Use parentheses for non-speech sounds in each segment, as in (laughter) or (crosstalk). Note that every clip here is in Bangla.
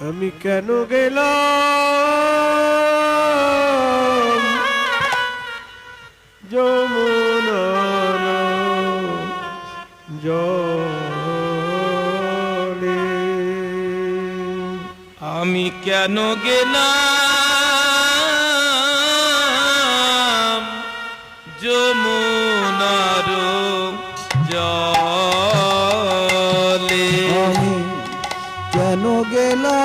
আমি কেন গেলাম? যমুনার জলে। আমি কেন গেলাম? যমুনার জলে। আমি কেন গেলাম?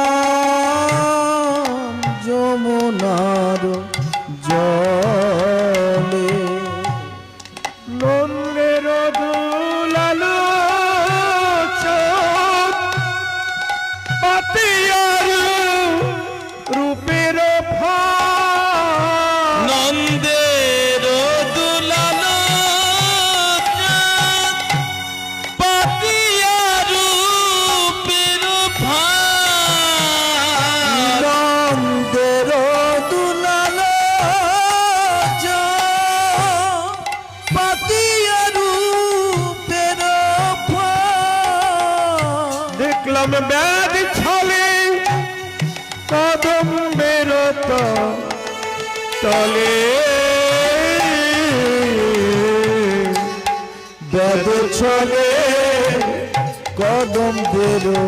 কদম বেরো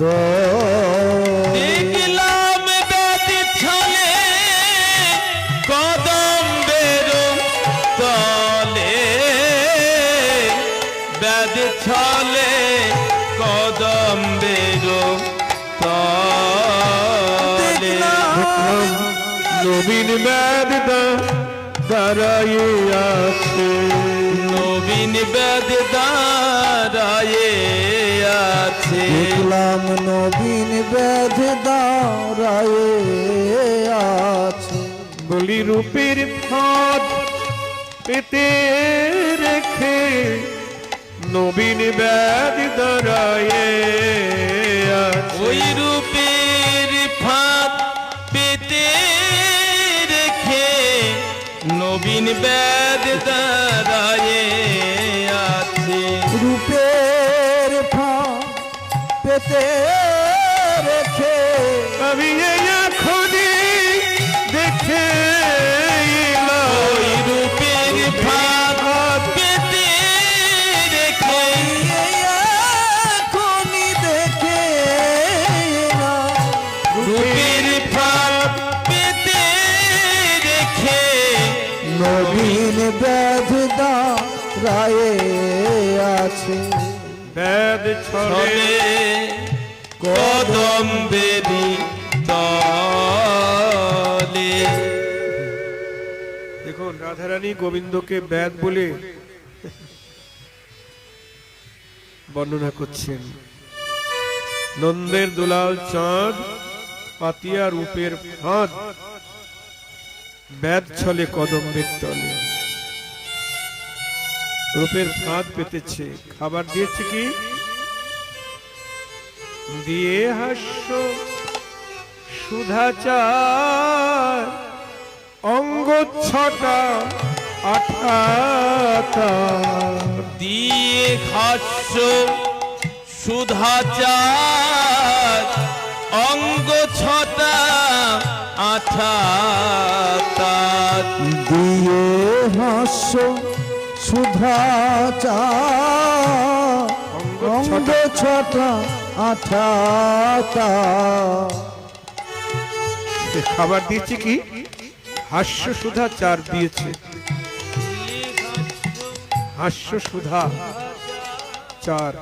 তো। দেখলাম বেদি ছলে কদম বেরো তলে। বেদি ছলে কদম বেরো তলে। নবীন ব্যাধ দাঁড়াইয়ে আছে নবীন বেদ দাঁড়ায়ে আছে। দেখলাম নবীন বেদ দাঁড়ায়ে আছে। বলি রূপের ফাঁদ পেতে রেখে নবীন দাঁড়াইয়ে আছে। ওই রূপের ফাঁদ পেতে রেখে নবীন বেদ দাঁড়ায়ে ব্যাধ দাঁড়ায়ে আছে। ব্যাধ ছলে ছলে কদম বেরি তলে দেখুন, রাধারানী গোবিন্দকে ব্যাদ বলে বর্ণনা করছেন। নন্দের দুলাল চাঁদ, পাতিয়া রূপের ফাঁদ ব্যাদ ছলে কদম্বের তলে। রূপের ফাঁদ পেতেছে। খাবার দিয়েছে কি? দিয়ে হাস্য সুধাচার অঙ্গ ছটা আঠাতা। দিয়ে খাস্য সুধাচার অঙ্গ ছটা আঠাতার দিয়ে হাস্য অঙ্গ ছটা। আঠাতা খাবার দিয়েছে কি? হাস্য সুধা চার দিয়েছে। হাস্য সুধা চার।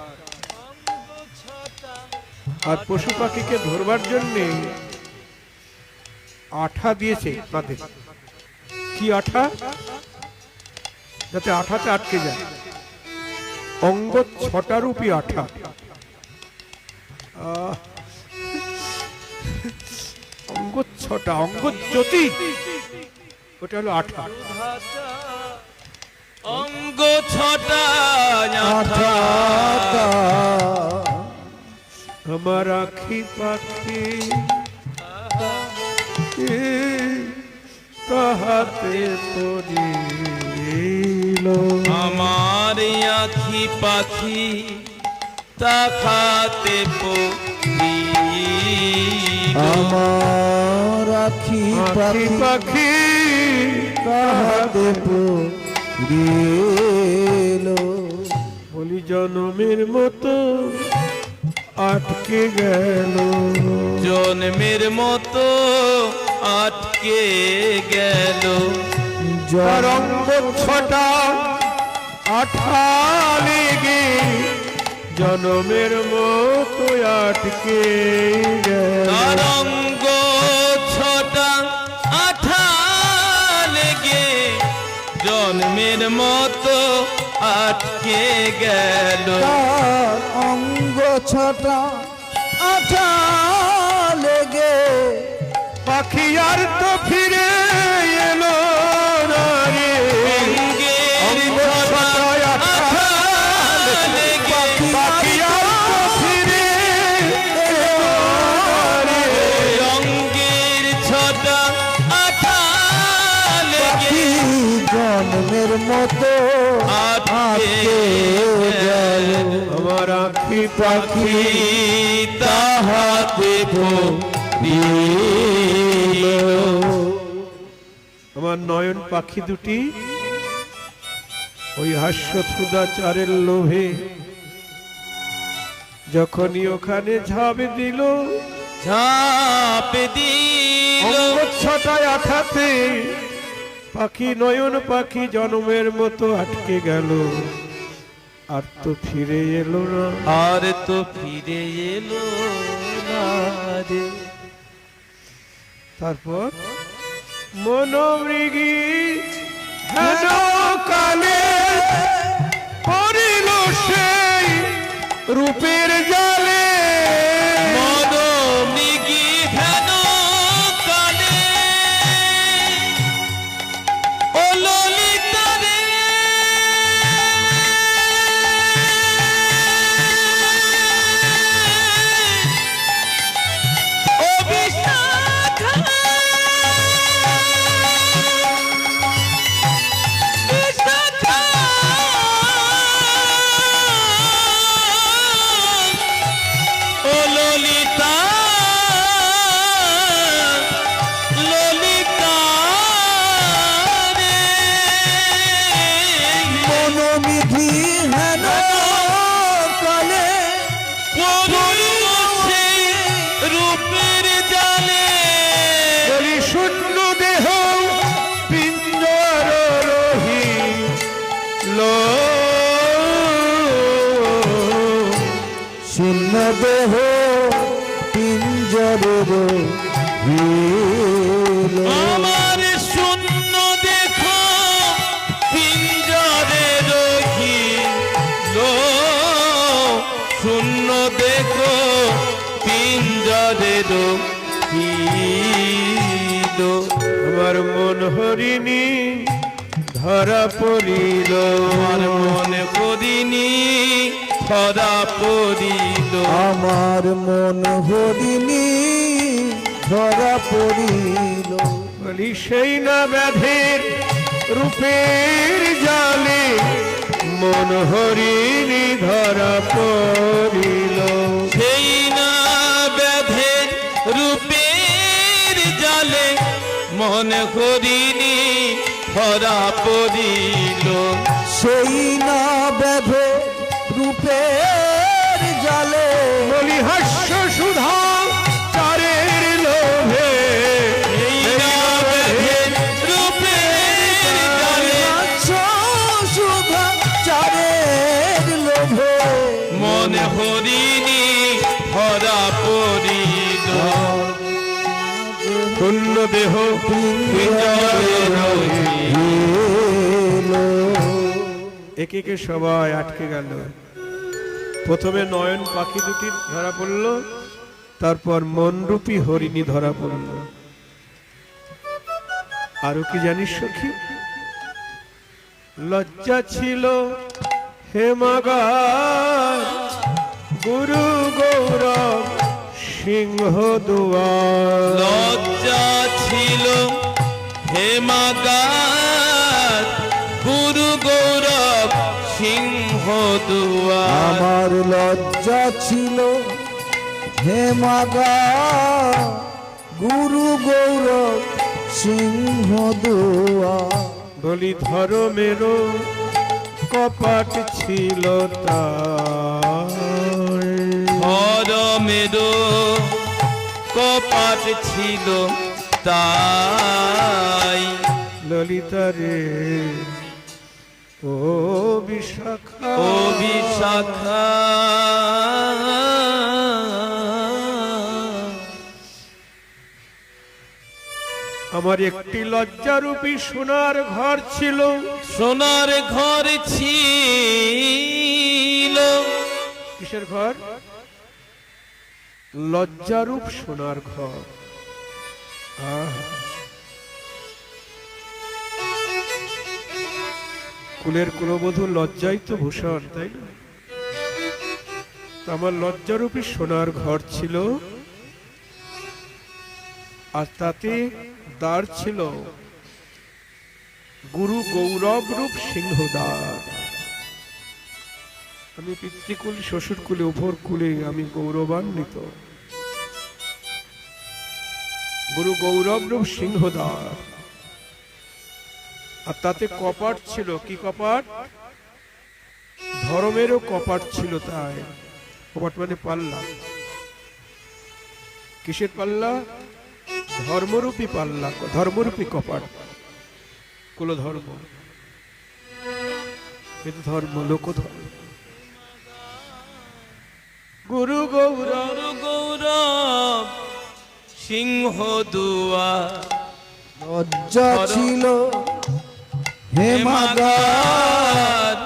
আর পশু পাখিকে ধরবার জন্য আঠা দিয়েছে তাদের কি আঠা? যাতে আঠাতে আটকে যায়। অঙ্গ ছটা রূপী আঠা। অঙ্গ ছটা অঙ্গ জ্যোতি। ওটা হলো আঠা। অঙ্গ ছটা আমার আখি পাখি। তাহাতে পড়িল আমার আখি পাখি তাকাতে আমার আখি পাখি পাখি কাহাতে বলি জনমের মতো আটকে গেল। জন্মের মতো আটকে গেল। তার জন অঙ্গ ছটা আঠা লেগে জনমের মতো আটকে তরঙ্গ ছটা আঠা লেগে জন্মের মতো আটকে গেল। অঙ্গ ছটা আঠা লেগে পাখি আর তো পাখি তাহাতে আমার নয়ন পাখি দুটি ওই হাস্য চারের লোভে যখনই ওখানে ঝাঁপ দিল ঝাঁপ দিল। ছটায় আঠাতে পাখি নয়ন পাখি জন্মের মতো আটকে গেল। আর তো ফিরে এলো না। আর তো ফিরে এলো না রে। তারপর? মনোমৃগী হেন কালে পড়িল সেই রূপের জালে। শূন্য দেহ পিঞ্জরের আমার শূন্য দেখো পিঞ্জরে রহিল শূন্য দেখো পিঞ্জরে রহিল আমার মন হরিণী ধরা পড়িল আমার মনে করিনি ধরা পড়িল। আমার মন হরিণী ধরা পড়িল। বলি সেই না ব্যাধের রূপের জালে মন হরিণী ধরা পড়িল। সেই না ব্যাধে রূপের জালে মন করিনি ধরা পড়িল। সেই না বেঁধে রূপের জালে। বলি হাস্য সুধা লোভে। একে একে সবাই আটকে গেল। প্রথমে নয়ন পাখি দুটি ধরা পড়ল, তারপর মনরূপী হরিণী ধরা পড়ল। আরও কি জানিস সখী? লজ্জা ছিল হেমাগার গুরু গৌরব সিংহ দুয়ার। লজ্জা ছিল হেমাগার সিংহ দুয়ার। আমার লজ্জা ছিল হেমাগা গৌরব সিংহ দুয়া বলি ধর্মের কপাট ছিল তার। ধরমের কপাট ছিল তাই। ললিতা রে ও বিশাখা ও বিশাখা আমার একটি লজ্জারূপী সোনার ঘর ছিল। সোনার ঘর ছিল। কিসের ঘর? লজ্জারূপ সোনার ঘর। আহ! কুলের কুলবধূ লজ্জাই তো ভূষণ, তাই না? আমার লজ্জারূপী সোনার ঘর ছিল, আর তাতে দ্বার ছিল গুরু গৌরব রূপ সিংহ দ্বার আমি পিতৃকুল শ্বশুর কুলে উপর কুলে আমি গৌরবান্বিত। গুরু গৌরব রূপ সিংহদার আর তাতে কপাট ছিল কি কপাট? ধর্মেরও কপাট ছিল তাই। কপাট মানে পাল্লা। কিসের পাল্লা? ধর্মরূপী পাল্লা ধর্মরূপী কপাট। কুল ধর্ম কিন্তু ধর্ম লোক ধর্ম গুরু গৌর গৌরব সিংহ দুয়া লজ্জা ছিল। হেমাগার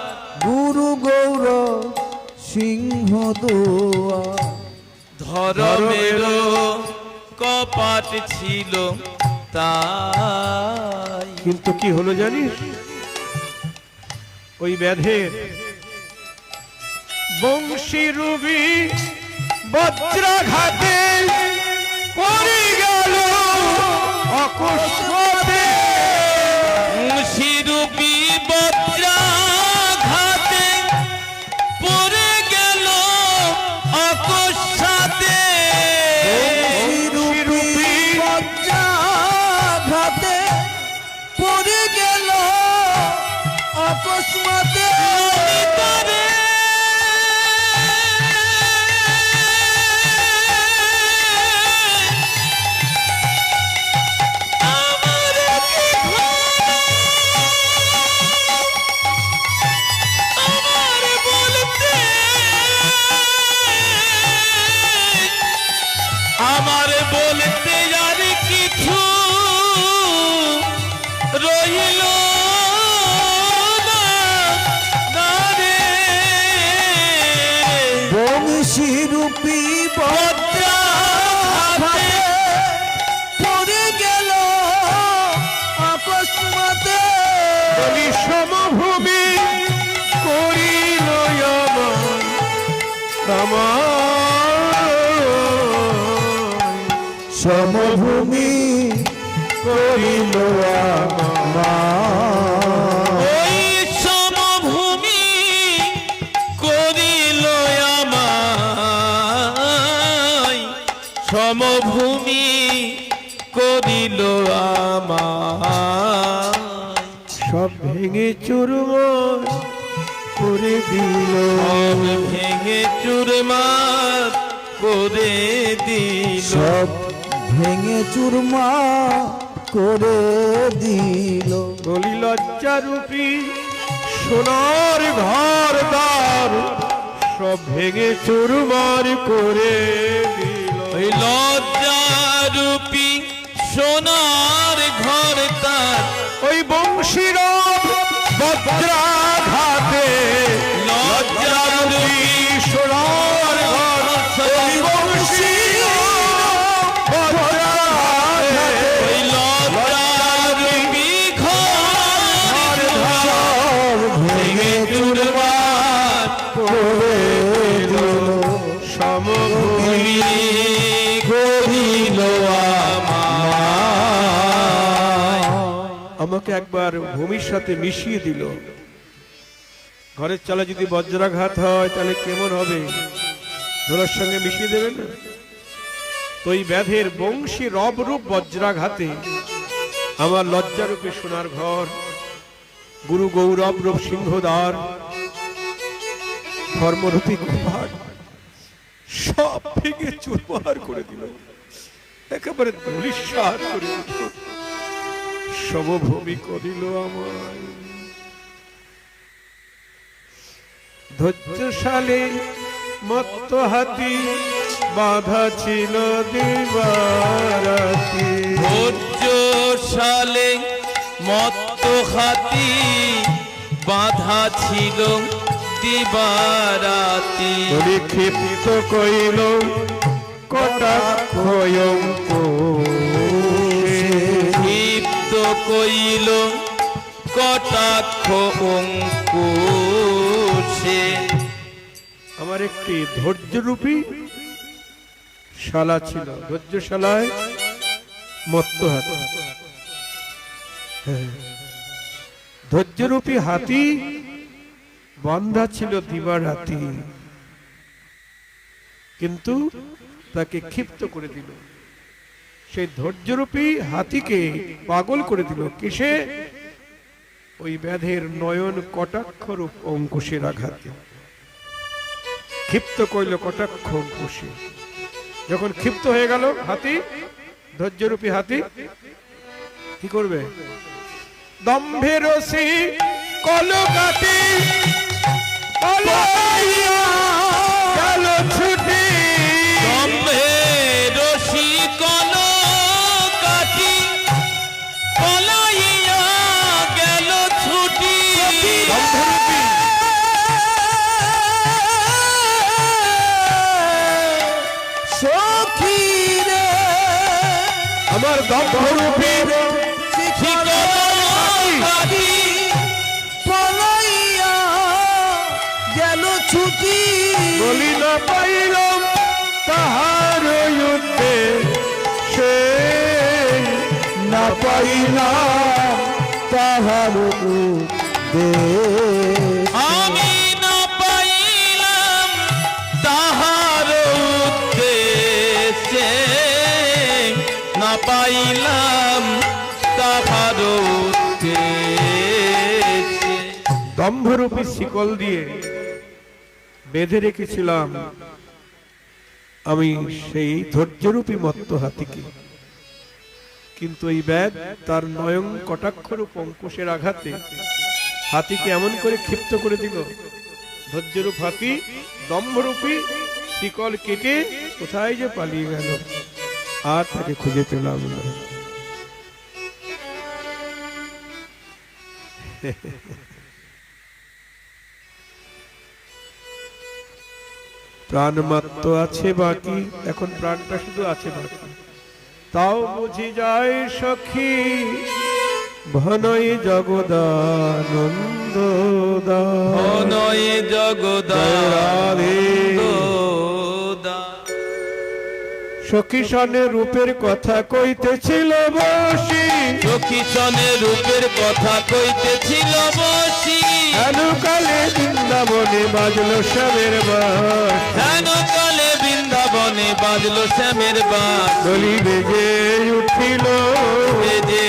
গুরু গৌরব সিংহ দুয়া। ধরমের কপাট ছিল তাই। কিন্তু কি হলো জানিস? ওই ব্যাধের বংশী রুবি বজ্রাঘাতে পড়ে গেল অকস্মাতে বংশী রূপী বজ্রাঘাতে পড়ে গেল অকস্মাতে সমভূমি করিল সমভূমি করিল আমার। সমভূমি করিল সব ভেঙে চুরমার করে দিল। সব ভেঙে চুরমার করে দিল। সব ভেঙে চুরমা করে দিল। বলি লজ্জারূপী সোনার ঘর দ্বার। সব ভেঙে চুরমার করে দিল। ওই লজ্জারূপী সোনার ঘর তার। ওই বংশীর বজ্রাঘাতে আমাকে একবার ভূমির সাথে মিশিয়ে দিল। ঘরের চালা যদি বজ্রাঘাত হয়, তাহলে কেমন হবে? ধরার সঙ্গে মিশিয়ে দেবে না? তো ওই ব্যাধের বংশী রব রূপ বজ্রাঘাতে আমার লজ্জারূপে সোনার ঘর, গুরু গৌরব রূপ সিংহদ্বার, ধর্মরূপী কুমার, সব ভেঙে চুরমার করে দিল। একেবারে ধুলিসাৎ করে দিল সমভূমি করিল আমায়। ধৈর্যশালে মত্ত হাতি বাধা ছিল দিবারাতি। ধৈর্যশালে মত্ত হাতি বাধা ছিল দিবারাতি। পরীক্ষিত কইল কটাক্ষ ক্ষিপ্ত কইল, কটাক্ষ অঙ্কুশে। আমার একটি ধৈর্যরূপী শালা ছিল। ধৈর্যশালায় মত্ত হাতি। হ্যাঁ। ধৈর্যরূপী হাতি বন্ধা ছিল দিবারাতি কিন্তু তাকে ক্ষিপ্ত করে দিল। সেই ধৈর্যরূপী হাতিকে পাগল করে দিল। কিসে? ওই ব্যাধের নয়ন কটাক্ষরূপ অঙ্কুশের আঘাতে। ক্ষিপ্ত কইল কটাক্ষ অঙ্কুশে। যখন ক্ষিপ্ত হয়ে গেল হাতি, ধৈর্যরূপী হাতি, কি করবে? দম্ভের কলকাতি ছুটি। আমার দম্ভরূপী শিকল কাটি পলাইয়া গেল ছুটি। বলি না পাইল তাহার যুদ্ধে। সে না পাইলাম তাহার দে দম্ভরূপী শিকল দিয়ে বেঁধে রেখেছিলাম আমি সেই ধৈর্যরূপী মত্ত হাতিকে। কিন্তু এই ব্যাগ তার নয়ন কটাক্ষরূপ অঙ্কুশের আঘাতে হাতিকে এমন করে ক্ষিপ্ত করে দিল, ধৈর্যরূপ হাতি দম্ভরূপী শিকল কেটে কোথায় যে পালিয়ে গেল, আর তাকে খুঁজে পেলাম না। (laughs) প্রাণ মাত্র আছে বাকি এখন প্রাণটা শুধু আছে বাকি। তাও বুঝি যায় সখী ভনই জগদানন্দ অনয়ে জগদা সখী সনে রূপের কথা কইতেছিল বসি। সখীসনে রূপের কথা কইতেছিল বসি। কালে বৃন্দাবনে বাজলো শ্যামের বাস। বৃন্দাবনে বাজলো শ্যামের বাস। গলি বেজে উঠিল। বেজে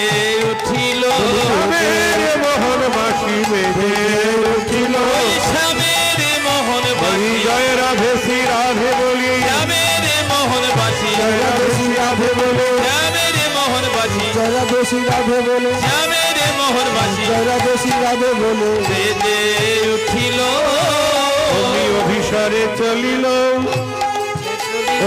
উঠিল। শ্যামের মোহন মাসি বেজে উঠিল। শ্যামের মোহন বাসি জয় রাধে শ্রী রাধে বলি। শ্যামের মোহন বাসি জয়া বেশি রাধে বলে। শ্যামের মোহন বাসি জয়া বেশি রাধে বলে। শ্যামের মোহন বাসি জয়া বেশি রাধে বলে। বেজে উঠিল। অমনি অভিসারে চলিল।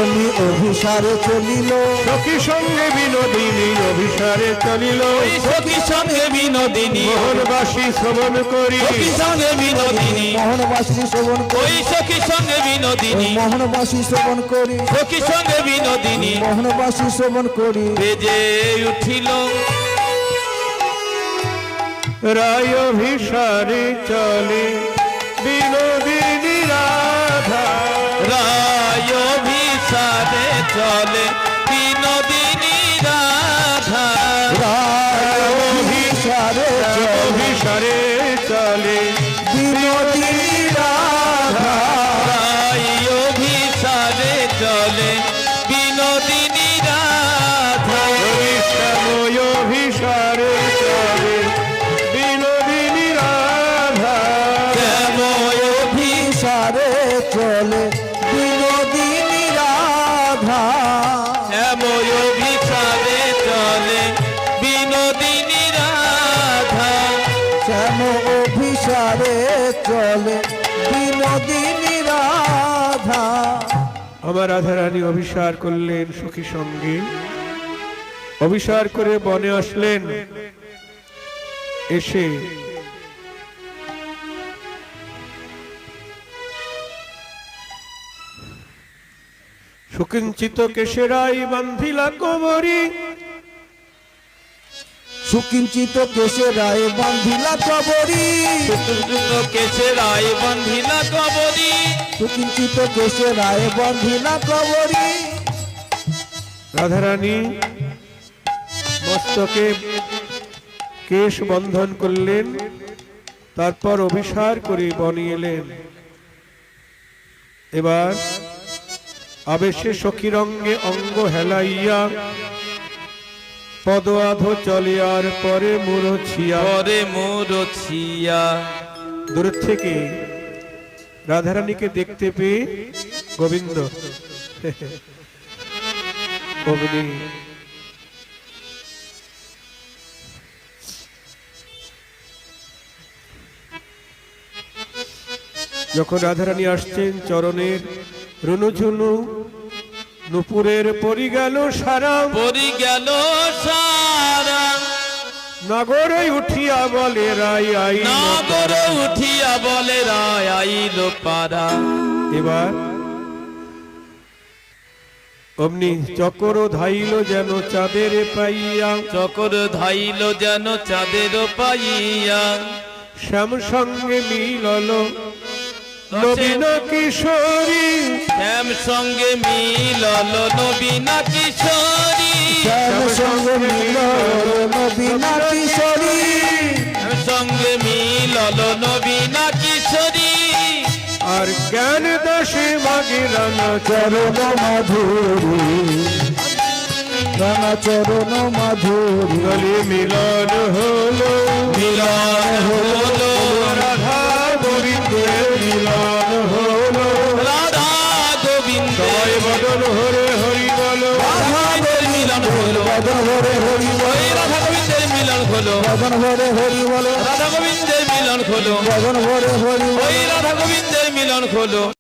অমনি অভিসারে চলিল। সখী সঙ্গে বিনোদিনী অভিসারে চলিল। সখী সঙ্গে বিনোদিনী। মোহনবাসী শ্রবণ করি। সখী সঙ্গে বিনোদিনী। মোহনবাসী শ্রবণ করি। সখী সঙ্গে বিনোদিনী। মোহনবাসী শ্রবণ করি। সখী সঙ্গে বিনোদিনী। মোহনবাসী শ্রবণ করি। বেজে উঠিল। রায় ভিসারে চলে। বিনোদিনী রাধা। রায় ভিসারে চলে। আমার রাধারানী অভিসার করলেন সখী সঙ্গে। অভিসার করে বনে আসলেন। এসে সুকিঞ্চিত কেশেরাই বান্ধিলা কোমরি সুকিঞ্চিত কেশে রায় বান্ধিলা কবরী। কেছে রায় বান্ধিলা কবরী। সুকিঞ্চিত কেশে রায় বান্ধিলা কবরী। রাধারানী মস্তকে কেশ বন্ধন করলেন তারপর অভিসার করে বনে এলেন। এবার আবেশে সখীরঙ্গে অঙ্গ হেলাইয়া পদআধ চলে আর পরে মুরছিয়া পরে মোর ছিয়া। দূর থেকে রাধারানীকে দেখতে পেয়ে গোবিন্দ। যখন রাধারানী আসছেন চরণের রুনুঝুনু, নুপুরের পরি গেল সারা পরি গেল সারা নগরে উঠিয়া বলে রাই আই নগর উঠিয়া বলে রায় আইল পারা এবার অমনি চকর ধাইল যেন চাঁদের পাইয়া। চকর ধাইল যেন চাঁদের পাইয়া। শ্যাম সঙ্গে মিলল নবীন কিশোরী। শ্যাম সঙ্গে মিলল নবীনা কিশোরী। শ্যাম সঙ্গ মিল নবীনা কিশোরী। সঙ্গে মিলল নবীনা কিশোরী। আর জ্ঞান দশে মাগে চরণ মাধুরী। রানা চরণ মাধুরী। মিলন হলো। মিলন হলো। রাধা গোবিন্দের মিলন হলো। রাধা গোবিন্দ সবাই হরে হরি বলো। হলো বদন ভরে হরি ওই রাধা গোবিন্দের মিলন হলো বদন ভরে হরি বল রাধা গোবিন্দের মিলন হলো বদন ভরে হরি ওই রাধা গোবিন্দের মিলন হলো